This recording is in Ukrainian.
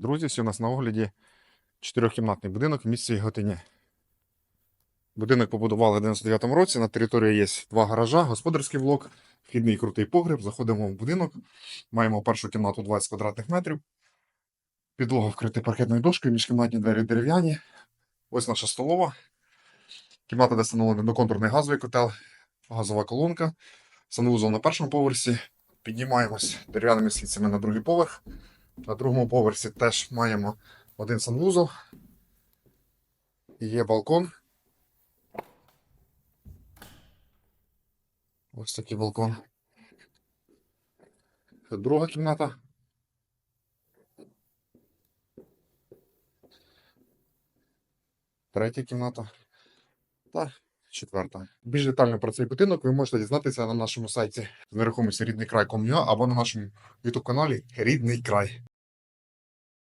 Друзі, сьогодні у нас на огляді чотирьохкімнатний будинок в місті Готині. Будинок побудували в 99-му році. На території є два гаража, господарський блок, вхідний крутий погреб. Заходимо в будинок. Маємо першу кімнату 20 квадратних метрів. Підлога вкрита паркетною дошкою, міжкімнатні двері дерев'яні. Ось наша столова. Кімната, де встановлений одноконтурний газовий котел, газова колонка. Санвузол на першому поверсі. Піднімаємось дерев'яними східцями на другий поверх. На другому поверсі теж маємо один санвузол. Є балкон. Ось такий балкон. Це друга кімната. Третя кімната. Та четверта. Більш детально про цей будинок ви можете дізнатися на нашому сайті з нерухомості рідний край або на нашому YouTube каналі Рідний край.